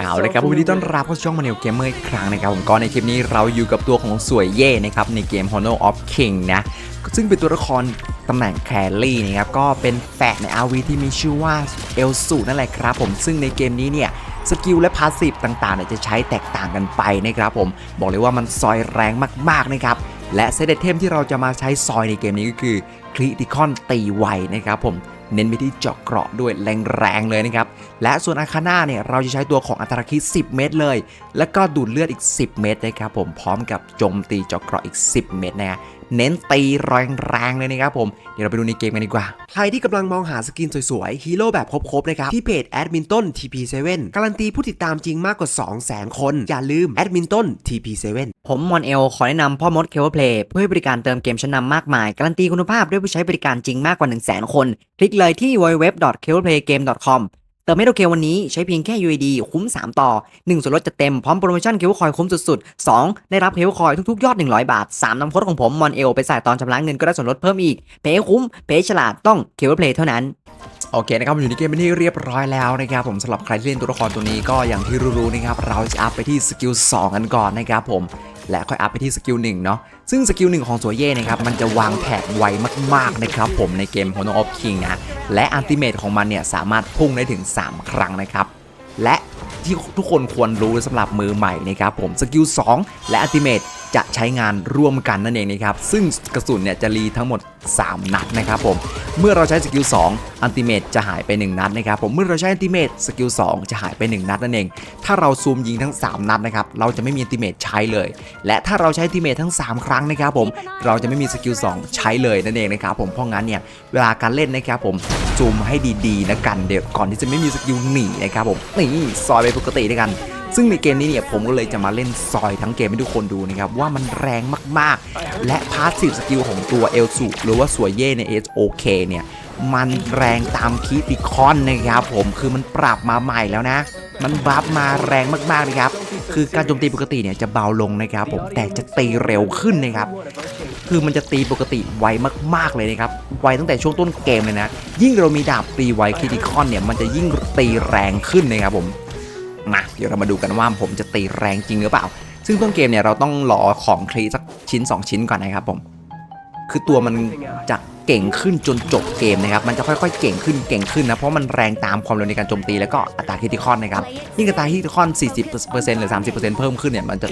เอาเลยครับวันนี้ต้อนรับเข้าสู่ช่องมาเนลเกมเมอร์อีกครั้งนะครับผมก็ในคลิปนี้เราอยู่กับตัวของสวยเย่นะครับในเกม Honor of King นะซึ่งเป็นตัวละครตำแหน่งแครี่นะครับก็เป็นแฝดใน RV ที่มีชื่อว่าเอลสูนั่นแหละครับผมซึ่งในเกมนี้เนี่ยสกิลและพาสซีฟต่างๆเนี่ยจะใช้แตกต่างกันไปนะครับผมบอกเลยว่ามันซอยแรงมากๆนะครับและเซตเทมที่เราจะมาใช้ซอยในเกมนี้ก็คือคริติคอนตีไวนะครับผม เน้นไปที่เจาะเกราะด้วยแรงๆเลยนะครับ และส่วนอาคาน่าเนี่ยเราจะใช้ตัวของอัตราคิด 10 เมตรเลย แล้วก็ดูดเลือดอีก 10 เมตรนะครับผมพร้อมกับโจมตีเจาะเกราะอีก 10 เมตรนะฮะ เน้นตีแรงๆเลยนะครับผม เดี๋ยวเราไปดูในเกมกันดีกว่า ใครที่กำลังมองหาสกินสวยๆ ฮีโร่แบบครบๆ นะครับ ที่เพจแอดมินต้น TP7 การันตีผู้ติดตามจริงมากกว่า 200,000 คน อย่าลืมแอดมินต้น TP7 ผมมอนเอลขอแนะนำพ่อมดเคเบิลเพลย์เพื่อให้บริการเติมเกมชั้นนำมากมาย การันตีคุณภาพด้วยผู้ใช้บริการจริงมากกว่า 1 0 0 0 0 0 คน คลิกเลยที่ www.cableplaygame.com เติมให้โอเควันนี้ใช้เพียงแค่ UID คุ้ม 3 ต่อ 1 ส่วนลดจะเต็มพร้อมโปรโมชั่นเคเบิลคอยคุ้มสุดๆ 2 ได้รับเคเบิลคอยทุกๆ ยอด 100 บาท 3นำโค้ดของผมมอนเอลไปใส่ตอนชำระเงินก็ได้ส่วนลดเพิ่มอีก เพย์คุ้ม เพย์ฉลาดต้องเคเบิลเพลย์เท่านั้นโอเคนะครับอยู่ในเกมเป็นที่เรียบร้อยแล้วนะครับผมสำหรับใครที่เล่นตัวละครตัวนี้ก็อย่างที่รู้ๆนะครับเราจะอัพไปที่สกิล2กันก่อนนะครับผม และค่อยอัพไปที่สกิลหนึ่งเนาะซึ่งสกิลหนึ่งของสวยเย่นะครับมันจะวางแผนไวมากๆนะครับผมในเกม Honor of King นะและอัลติเมทของมันเนี่ยสามารถพุ่งได้ถึง 3 ครั้งนะครับและที่ทุกคนควรรู้สำหรับมือใหม่นะครับผมสกิล2และอัลติเมท จะใช้งานร่วมกันนั่นเองนะครับ ซึ่งกระสุนเนี่ยจะรีทั้งหมด 3 นัดนะครับผม เมื่อเราใช้สกิล2อันติเมตจะหายไป 1 นัดนะครับผมเมื่อเราใช้อันติเมตสกิล2จะหายไป 1 นัดนั่นเอง ถ้าเราซูมยิงทั้ง 3 นัดนะครับเราจะไม่มีอันติเมตใช้เลย และถ้าเราใช้อันติเมตทั้ง 3 ครั้งนะครับผมเราจะไม่มีสกิล2ใช้เลยนั่นเองนะครับผมเพราะงั้นเนี่ยเวลาการเล่นนะครับผมซูมให้ดีๆนะกันเดี๋ยวก่อนที่จะไม่มีสกิลหนีนะครับผมนี่ซอยไปปกติด้วยกัน ซึ่งในเกมนี้เนี่ยผมก็เลยจะมาเล่นซอยทั้งเกมให้ทุกคนดูนะครับว่ามันแรงมากๆ และพาสซีฟสกิลของตัวเอลสุหรือว่าสวยเย่ใน SOK เนี่ยมันแรงตามคีติคอนนะครับผมคือมันปรับมาใหม่แล้วนะ มันบัฟมาแรงมากๆนะครับ คือการโจมตีปกติเนี่ยจะเบาลงนะครับผมแต่จะตีเร็วขึ้นนะครับคือมันจะตีปกติไวมากๆเลยนะครับ ไวตั้งแต่ช่วงต้นเกมเลยนะ ยิ่งเรามีดาบตีไวคิติคอนเนี่ย มันจะยิ่งตีแรงขึ้นนะครับผม มาเดี๋ยวเรามาดูกันว่าผมจะตีแรงจริงหรือเปล่า ซึ่งต้นเกมเนี่ยเราต้องรอของคลีสักชิ้น 2 ชิ้นก่อนนะครับผม คือตัวมันจะเก่งขึ้นจนจบเกมนะครับ มันจะค่อยๆ เก่งขึ้นเก่งขึ้นนะ เพราะมันแรงตามความเร็วในการโจมตีแล้วก็อัตราคิติคอนนะครับ ยิ่งอัตราคิติคอน 40%หรือ 30%เพิ่มขึ้นเนี่ย มันจะ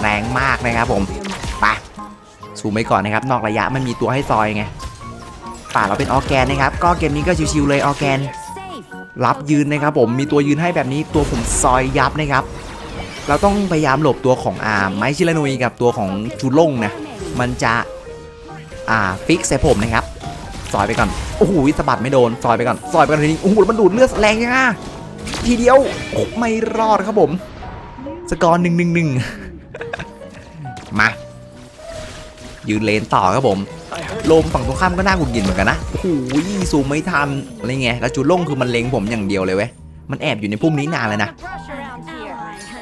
แรงมากนะครับผมไปซูมไว้ก่อนนะครับ นอกระยะมันมีตัวให้ซอยไงป่าเราเป็นออแกนนะครับ ก็เกมนี้ก็ชิวๆเลยออแกน รับยืนนะครับผมมีตัวยืนให้แบบนี้ตัวผมซอยยับนะครับ เราต้องพยายามหลบตัวของอาไมชิลานุยกับตัวของจูล่งนะมันจะอ่าฟิกใส่ผมนะครับซอยไปก่อนโอ้โหสะบัดไม่โดนซอยไปก่อนซอยไปก่อนทีนี้โอ้โหมันดูดเลือดแรงยังไงทีเดียวไม่รอดครับผมสกอร์หนึ่งหนึ่งหนึ่งมายืนเลนต่อครับผม ลมฝั่งตรงข้ามก็น่าหงุดหงิดเหมือนกันนะโอ้โหซูมไม่ทันอะไรเงี้ยแล้วจูล่งคือมันเล็งผมอย่างเดียวเลยเว้ยมันแอบอยู่ในพุ่มนี้นานเลยนะ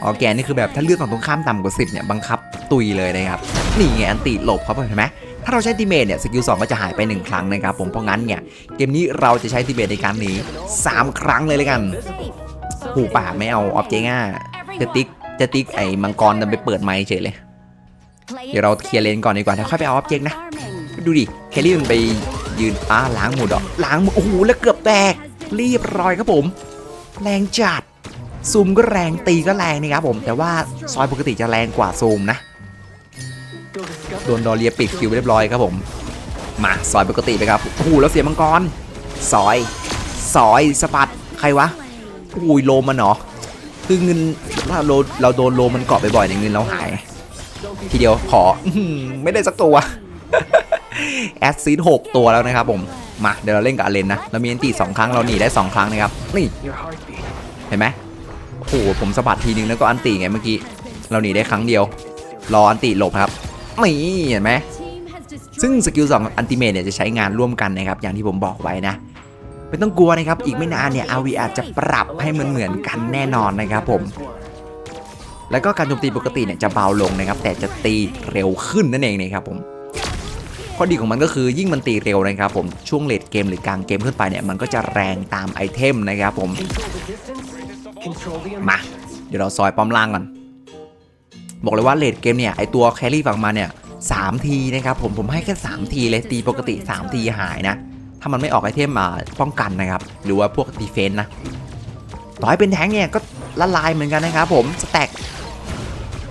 ออแกนนี่คือแบบถ้าเลือดฝั่งตรงข้ามต่ำกว่าสิบเนี่ยบังคับตุยเลยนะครับนี่ไงอันติหลบเขาเห็นไหมถ้าเราใช้ติเมทเนี่ยสกิล2ก็จะหายไป 1 ครั้งนะครับผมเพราะงั้นเนี่ยเกมนี้เราจะใช้ติเมทในการหนี3 ครั้งเลยเลยกันหูป่าไม่เอาออบเจง่าจะติ๊กจะติ๊กไอ้มังกรดันไปเปิดไมค์เฉยเลย เดี๋ยวเราเคลียร์เลนก่อนดีกว่าแล้วค่อยไปเอาออบเจกนะ ดูดิ แคลรี่มันไปยืนอ้าล้างหมดอะล้างหมดโอ้โหแล้วเกือบแตกเรียบร้อยครับผม แรงจัดซูมก็แรงตีก็แรงนะครับผม แต่ว่าซอยปกติจะแรงกว่าซูมนะโดนดอเรียปิดคิวเรียบร้อยครับผม มาซอยปกติไปครับโอ้โหแล้วเสียมังกรซอยซอยสะบัดใครวะโอ้ยโลมันเหรอคือเงินถ้าเราเราโดนโลมันเกาะบ่อยๆเนี่ยเงินเราหาย ทีเดียวขอไม่ได้สักตัว แอดซีดหกตัวแล้วนะครับผม มาเดี๋ยวเราเล่นกับอาเลนนะ เรามีอันตีสองครั้งเราหนีได้สองครั้งนะครับ นี่ เห็นไหมโอ้โหผมสะบัดทีนึงแล้วก็อันตีไงเมื่อกี้ เราหนีได้ครั้งเดียว รออันตีหลบครับ นี่เห็นไหมซึ่งสกิลสองอันติเมทเนี่ยจะใช้งานร่วมกันนะครับ อย่างที่ผมบอกไว้นะไม่ต้องกลัวนะครับ อีกไม่นานเนี่ยอาวีอาจจะปรับให้มันเหมือนกันแน่นอนนะครับผม แล้วก็การโจมตีปกติเนี่ยจะเบาลงนะครับ แต่จะตีเร็วขึ้นนั่นเองนะครับผม ข้อดีของมันก็คือยิ่งมันตีเร็วนะครับผมช่วงเลดเกมหรือกลางเกมขึ้นไปเนี่ยมันก็จะแรงตามไอเทมนะครับผมมาเดี๋ยวเราซอยป้อมล่างก่อนบอกเลยว่าเลดเกมเนี่ยไอตัวแครี่ฝั่งมาเนี่ยสามทีนะครับผมผมให้แค่3ทีเลยตีปกติ3ทีหายนะถ้ามันไม่ออกไอเทมมาป้องกันนะครับ หรือว่าพวกดีเฟนต์นะต่อให้เป็นแท้งเนี่ยก็ละลายเหมือนกันนะครับผมสแต็ก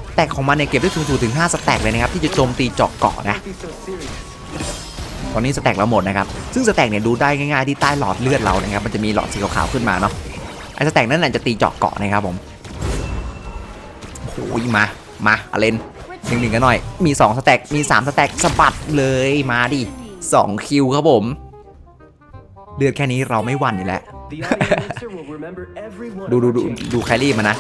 สแต็กของมันเนี่ยเก็บได้สูงสุดถึง 5 สแต็กเลยนะครับ ที่จะโจมตีเจาะเกาะนะ ตอนนี้สแต็กเราหมดนะครับ ซึ่งสแต็กเนี่ยดูได้ง่ายๆที่ใต้หลอดเลือดเรานะครับ มันจะมีหลอดสีขาวๆขึ้นมาเนาะ ไอ้สแต็กนั่นแหละจะตีเจาะเกาะนะครับผมโอ้โหมา มาอเลนหนึ่งหนึ่งกันหน่อย มี2สแต็ก มี3สแต็กสะบัดเลย มาดิ2คิวครับผม เลือดแค่นี้เราไม่หวั่นอยู่แล้ว ดูดูดูดูแครี่มานะ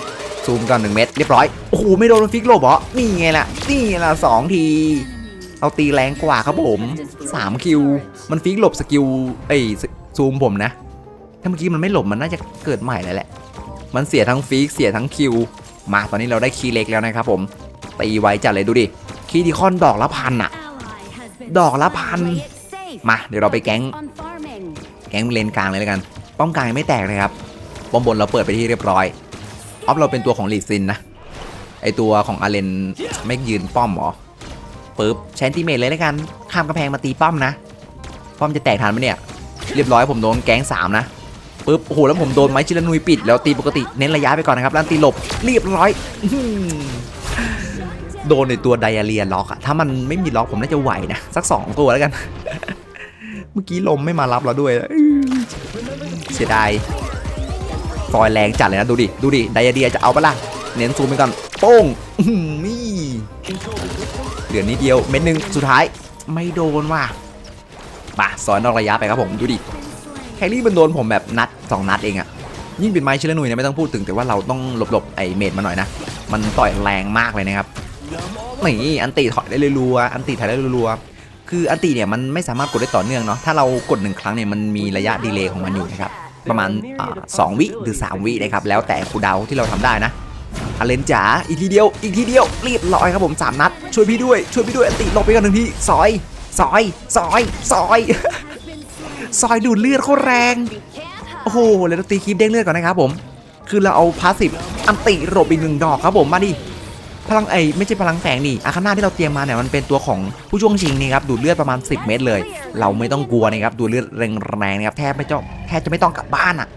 ซูมก่อนหนึ่งเม็ดเรียบร้อย โอ้โหไม่โดนมันฟิกโลบเหรอนี่ไงล่ะ นี่ไงล่ะสองที เราตีแรงกว่าครับผม3คิว มันฟิกหลบสกิลเอ้ยซูมผมนะ ถ้าเมื่อกี้มันไม่หลบมันน่าจะเกิดใหม่แล้วแหละ มันเสียทั้งฟิกเสียทั้งคิว มาตอนนี้เราได้คีย์เล็กแล้วนะครับผม ตีไวจัดเลยดูดิ คีย์ดิคอนดอกละพันอะดอกละพัน มาเดี๋ยวเราไปแก๊ง แก๊งเลนกลางเลยแล้วกัน ป้อมกลางยังไม่แตกเลยครับป้อมบนเราเปิดไปที่เรียบร้อย ออฟเราเป็นตัวของลีซินนะ ไอตัวของอาเลนไม่ยืนป้อมหรอ ปึ๊บใช้ตีเมทเลยแล้วกัน ข้ามกระแพงมาตีป้อมนะ ป้อมจะแตกทันไหมเนี่ย เรียบร้อยผมโดนแก๊งสามนะปึ๊บโอ้โหแล้วผมโดนไม้ชิลนุยปิด แล้วตีปกติเน้นระยะไปก่อนนะครับแล้วตีหลบเรียบร้อยโดนในตัวไดอาเรียล็อกอะถ้ามันไม่มีล็อกผมน่าจะไหวนะ สักสองตัวแล้วกัน เมื่อกี้ลมไม่มารับเราด้วย เสียดายฟอยแรงจัดเลยนะ ดูดิ ดูดิ ไดอาเดียจะเอาปะล่ะ เน้นซูมไปก่อนโป้งนี่ เหลือนิดเดียวเม็ดหนึ่งสุดท้ายไม่โดนว่ะป่ะซอยนอกระยะไปครับผมดูดิแครี่มันโดนผมแบบนัด 2 นัดเองอะยิ่งเป็นไม้ชิลนุยเนี่ยไม่ต้องพูดถึงแต่ว่าเราต้องหลบๆไอเมดมาหน่อยนะ มันต่อยแรงมากเลยนะครับนี่อันตีถอยได้เลยรัวอันตีถอยได้เลยรัวคืออันตีเนี่ยมันไม่สามารถกดได้ต่อเนื่องเนาะถ้าเรากดหนึ่งครั้งเนี่ยมันมีระยะดีเลย์ของมันอยู่นะครับประมาณสองวิหรือ 3 วินะครับแล้วแต่คูดาวที่เราทำได้นะ อเลนจ๋าอีกทีเดียว อีกทีเดียวเรียบร้อยครับผม3นัด ช่วยพี่ด้วย ช่วยพี่ด้วยอันติหลบไปกันหนึ่งทีซอย ซอย ซอย ซอย ซอยดูดเลือดโคตรแรง โอ้โหแล้วเราตีคลิปเด้งเลือดก่อนนะครับผม คือเราเอาพาสซีฟอันติหลบอีกหนึ่งดอกครับผมมาดิพลังไอยไม่ใช่พลังแฝงนี่อาคาน่าที่เราเตรียมมาเนี่ยมันเป็นตัวของผู้ช่วงชิงนี่ครับดูดเลือดประมาณ 10 เม็ดเลย เราไม่ต้องกลัวนะครับดูดเลือดแรงๆนะครับแทบไม่ต้องแทบจะไม่ต้องกลับบ้านอะ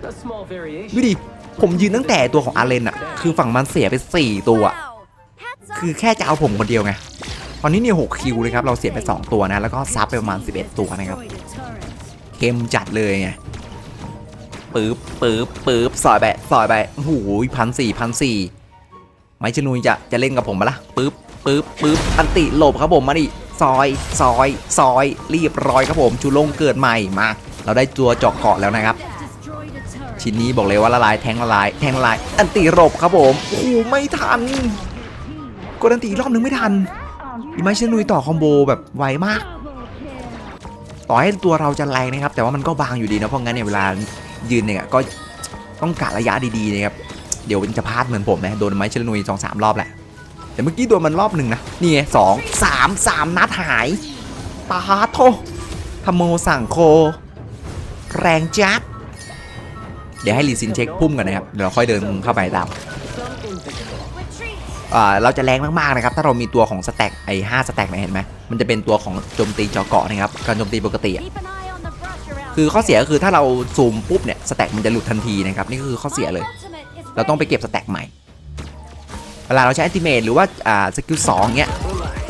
ดูดิ ผมยืนตั้งแต่ตัวของอาเลนอะคือฝั่งมันเสียไป4ตัว คือแค่จะเอาผมคนเดียวไง ตอนนี้เนี่ยหกคิวเลยครับ เราเสียไป 2 ตัวนะ แล้วก็ซับไปประมาณ 11 ตัวนะครับเข้มจัดเลยไงปึ๊บปึ๊บปึ๊บสอยไปสอยไปโอ้โหพันสี่พันสี่ไมชนุยจะจะเล่นกับผมปะล่ะปึ๊บปึ๊บปึ๊บอันติหลบครับผมมาดิซอยซอยซอยเรียบร้อยครับผม ชูลงเกิดใหม่มา เราได้ตัวเจาะเกาะแล้วนะครับ ชิ้นนี้บอกเลยว่าละลายแทงละลายแทงละลายอันติหลบครับผมโอ้โหไม่ทันกดอันติอีกรอบนึงไม่ทันอีไมชนุยต่อคอมโบแบบไวมาก ต่อให้ตัวเราจะแรงนะครับ แต่ว่ามันก็บางอยู่ดีนะเพราะงั้นเนี่ยเวลายืนเนี่ยก็ต้องกะระยะดีๆนะครับเดี๋ยวมันจะพลาดเหมือนผมนะโดนไม้เชลนุยสองสามรอบแหละแต่เมื่อกี้โดนมันรอบหนึ่งนะนี่ไงสองสามสามนัดหายตาโททโมสั่งโค แรงจัด เดี๋ยวให้ลีซินเช็คพุ่มกันนะครับเดี๋ยวเราค่อยเดินเข้าไปตามเราจะแรงมากๆนะครับ ถ้าเรามีตัวของสแต็กไอ้ห้าสแต็กนี่ยเห็นไหมมันจะเป็นตัวของโจมตีเจอเกาะนะครับ การโจมตีปกติ คือข้อเสียก็คือถ้าเราซูมปุ๊บเนี่ยสแต็กมันจะหลุดทันทีนะครับ นี่คือข้อเสียเลย เราต้องไปเก็บสแต็กใหม่ เวลาเราใช้อัติเมทหรือว่าอ่าสกิลสองเงี้ย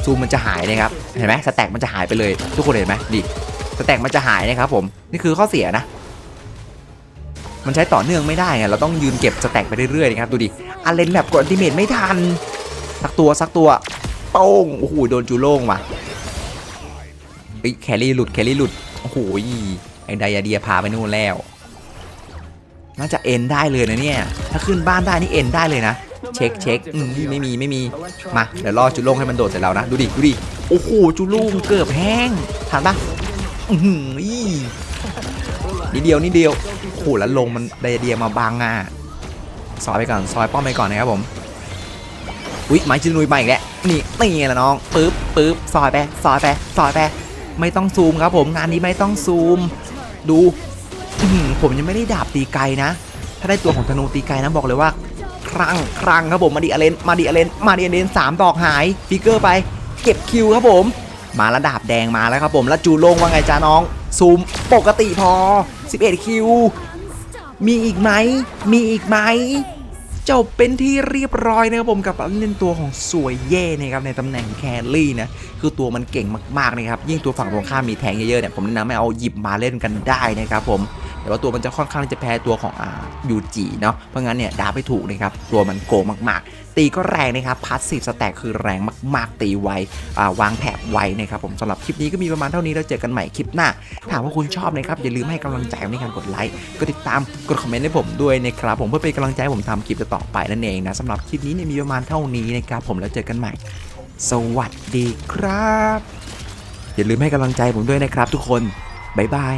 ซูมมันจะหายนะครับ เห็นไหมสแต็กมันจะหายไปเลย ทุกคนเห็นไหมดิ สแต็กมันจะหายนะครับผม นี่คือข้อเสียนะ มันใช้ต่อเนื่องไม่ได้ไงเราต้องยืนเก็บสแต็กไปเรื่อยๆนะครับดูดิอาเลนแบบกดอัลติเมทไม่ทันสักตัวสักตัวโป้งโอ้โหโดนจูโล่งว่ะเฮ้ยแครี่หลุดแครี่หลุดโอ้โหไอ้ไดอาเดียพาไปนู่นแล้วน่าจะเอ็นได้เลยนะเนี่ยถ้าขึ้นบ้านได้นี่เอ็นได้เลยนะเช็คเช็คอืมไม่มีไม่มีมาเดี๋ยวรอจุโล่งให้มันโดดเสร็จแล้วนะดูดิดูดิโอ้โหจุโล่งเกือบแห้งทันปะอือหือ นิดเดียวนิดเดียวโอ้โหแล้วลงมันไดเดียมาบังอะซอยไปก่อนซอยป้อมไปก่อนนะครับผมอุ๊ยไม้จินุยมาอีกแล้วนี่นี่ไงละน้องปึ๊บปึ๊บซอยไปซอยไปซอยไปไม่ต้องซูมครับผมงานนี้ไม่ต้องซูม ดูผมยังไม่ได้ดาบตีไกลนะ ถ้าได้ตัวของธนูตีไกลนะบอกเลยว่า ครั้งครั้งครับผมมาดิอเลนมาดิอเลนมาดิอเลนสามดอกหายฟิกเกอร์ไป เก็บคิวครับผม มาระดาบแดงมาแล้วครับผมแล้วจูโลงว่าไงจ้าน้อง ซูมปกติพอ11 คิว มีอีกไหม มีอีกไหม จบเป็นที่เรียบร้อยนะครับผมกับเล่นตัวของสวยเย่นะครับในตำแหน่งแครี่นะ คือตัวมันเก่งมากๆนะครับ ยิ่งตัวฝั่งตรงข้ามมีแทงเยอะๆเนี่ยผมแนะนำให้เอาหยิบมาเล่นกันได้นะครับผม แต่ว่าตัวมันจะค่อนข้างจะแพ้ตัวของอายูจีเนาะเพราะงั้นเนี่ยดาไม่ถูกนะครับตัวมันโกงมากๆ ตีก็แรงนะครับพัสซีฟสแต็กคือแรงมาก ๆ ตีไววางแถบไวนะครับผมสำหรับคลิปนี้ก็มีประมาณเท่านี้แล้วเจอกันใหม่คลิปหน้าถามว่าคุณชอบนะครับอย่าลืมให้กำลังใจในการกดไลค์กดติดตามกดคอมเมนต์ให้ผมด้วยนะครับผมเพื่อเป็นกำลังใจผมทำคลิปต่อไปนั่นเองนะสำหรับคลิปนี้เนี่ยมีประมาณเท่านี้นะครับผมแล้วเจอกันใหม่ สวัสดีครับ อย่าลืมให้กำลังใจผมด้วยนะครับทุกคนบ๊ายบาย